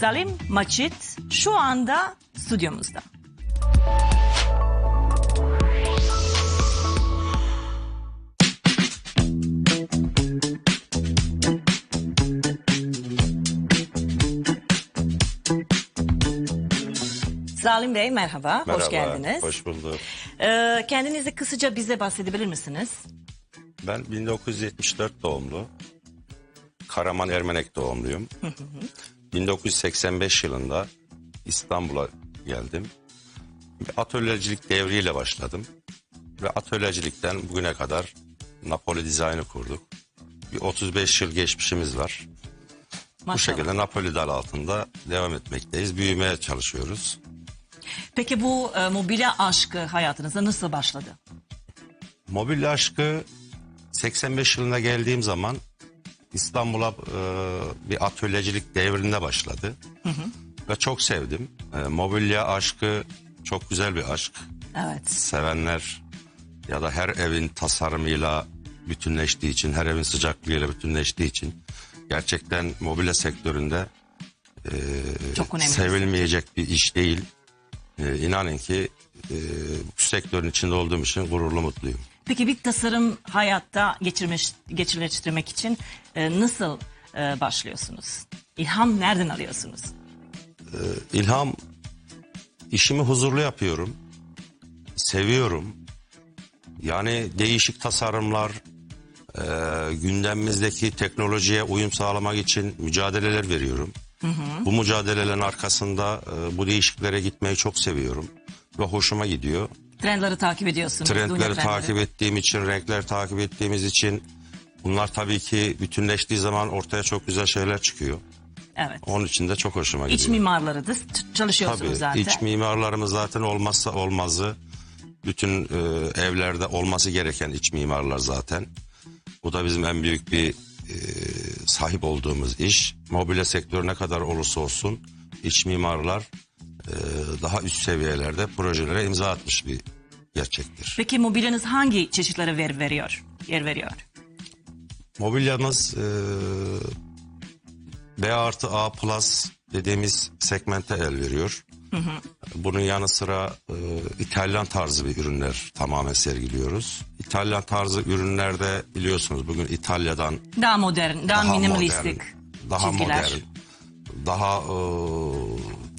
Salim Maçit şu anda stüdyomuzda. Salim Bey merhaba, hoş Merhaba, geldiniz. Hoş bulduk. Ee, kendinizi kısaca bize bahsedebilir misiniz? Ben 1974 doğumlu. Karaman Ermenek doğumluyum. 1985 yılında İstanbul'a geldim. Atölyecilik devriyle başladım. Ve atölyecilikten bugüne kadar Napoli dizaynı kurduk. Bir 35 yıl geçmişimiz var. Bu Maşallah. şekilde Napoli dal altında devam etmekteyiz. Büyümeye çalışıyoruz. Peki bu e, mobilya aşkı hayatınızda nasıl başladı? Mobilya aşkı 85 yılında geldiğim zaman İstanbul'a e, bir atölyecilik devrinde başladı. Ve çok sevdim. E, mobilya aşkı çok güzel bir aşk. Evet. Sevenler ya da her evin tasarımıyla bütünleştiği için, her evin sıcaklığıyla bütünleştiği için gerçekten mobilya sektöründe Çok önemli. sevilmeyecek bir iş değil. E, inanın ki e, bu sektörün içinde olduğum için gururlu mutluyum. Peki bir tasarım hayatta geçirmiş, geçirleştirmek için e, nasıl e, başlıyorsunuz? İlham nereden alıyorsunuz? İlham işimi huzurlu yapıyorum. Seviyorum. Yani değişik tasarımlar, e, gündemimizdeki teknolojiye uyum sağlamak için mücadeleler veriyorum. Bu mücadelelerin arkasında e, bu değişiklere gitmeyi çok seviyorum. Ve hoşuma gidiyor. Trendleri takip ediyorsunuz. Trendleri takip ettiğim için, renkler takip ettiğimiz için bunlar tabii ki bütünleştiği zaman ortaya çok güzel şeyler çıkıyor. Evet. Onun için de çok hoşuma gidiyor. İç mimarları da çalışıyorsunuz Tabii zaten. iç mimarlarımız zaten olmazsa olmazı. Bütün e, evlerde olması gereken iç mimarlar zaten. Bu da bizim en büyük bir e, sahip olduğumuz iş. Mobilya sektörü ne kadar olursa olsun iç mimarlar e, daha üst seviyelerde projelere imza atmış bir gerçektir. Peki mobilyanız hangi çeşitlere ver, veriyor? Yer veriyor. Mobilyamız e, B artı A plus dediğimiz segmente el veriyor. Bunun yanı sıra e, İtalyan tarzı bir ürünler tamamen sergiliyoruz. İtalyan tarzı ürünlerde biliyorsunuz bugün İtalya'dan Daha modern, daha, daha minimalistik modern, daha çizgiler. modern, daha e,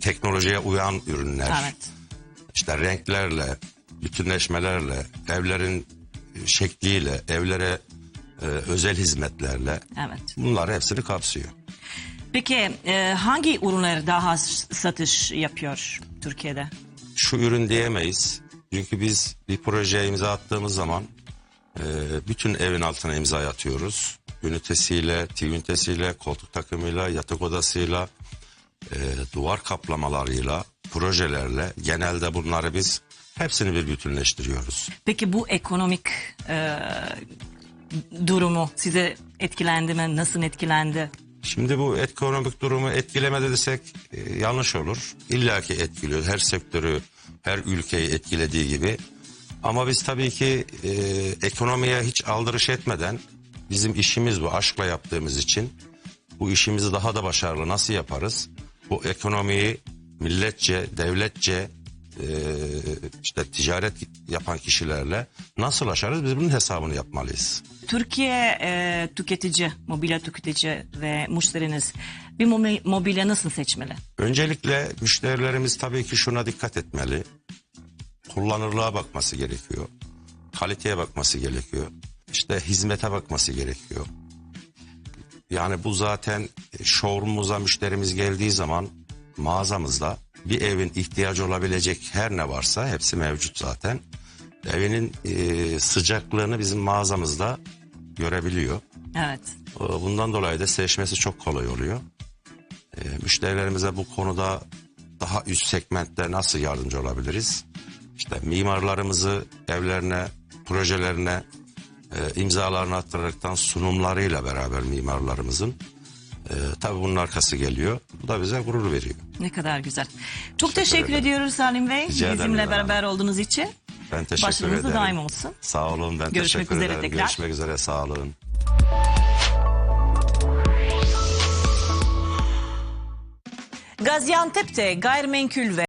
teknolojiye uyan ürünler. Evet. İşte renklerle, bütünleşmelerle, evlerin şekliyle, evlere e, özel hizmetlerle Evet. bunlar hepsini kapsıyor. Peki e, hangi ürünler daha satış yapıyor Türkiye'de? Şu ürün diyemeyiz. Çünkü biz bir projeye imza attığımız zaman e, bütün evin altına imza atıyoruz. Ünitesiyle, TV ünitesiyle, koltuk takımıyla, yatak odasıyla, e, duvar kaplamalarıyla, projelerle genelde bunları biz hepsini bir bütünleştiriyoruz. Peki bu ekonomik e, durumu size etkilendi mi? Nasıl etkilendi? Şimdi bu ekonomik durumu etkilemedi desek e, yanlış olur. İlla ki etkiliyor. Her sektörü, her ülkeyi etkilediği gibi. Ama biz tabii ki e, ekonomiye hiç aldırış etmeden bizim işimiz bu aşkla yaptığımız için bu işimizi daha da başarılı nasıl yaparız? Bu ekonomiyi milletçe, devletçe e, işte ticaret yapan kişilerle nasıl aşarız? Biz bunun hesabını yapmalıyız. Türkiye e, tüketici, mobilya tüketici ve müşteriniz bir mobi- mobilya nasıl seçmeli? Öncelikle müşterilerimiz tabii ki şuna dikkat etmeli. Kullanırlığa bakması gerekiyor. Kaliteye bakması gerekiyor. İşte hizmete bakması gerekiyor. Yani bu zaten showroom'umuza müşterimiz geldiği zaman mağazamızda bir evin ihtiyacı olabilecek her ne varsa hepsi mevcut zaten. Evinin e, sıcaklığını bizim mağazamızda görebiliyor. Evet. Ee, Bundan dolayı da seçmesi çok kolay oluyor. Ee, Müşterilerimize bu konuda daha üst segmentte nasıl yardımcı olabiliriz? İşte mimarlarımızı evlerine, projelerine e, imzalarını attıraraktan sunumlarıyla beraber mimarlarımızın e, tabii bunun arkası geliyor. Bu da bize gurur veriyor. Ne kadar güzel. Çok teşekkür, Teşekkür ederim. ediyoruz Salim Bey. Rica Bizimle beraber olduğunuz için. Ben teşekkür Başarınız da ederim. daim olsun. Sağ olun ben Görüşmek teşekkür üzere ederim. tekrar. Görüşmek üzere sağ olun. Gaziantep'te gayrimenkul ve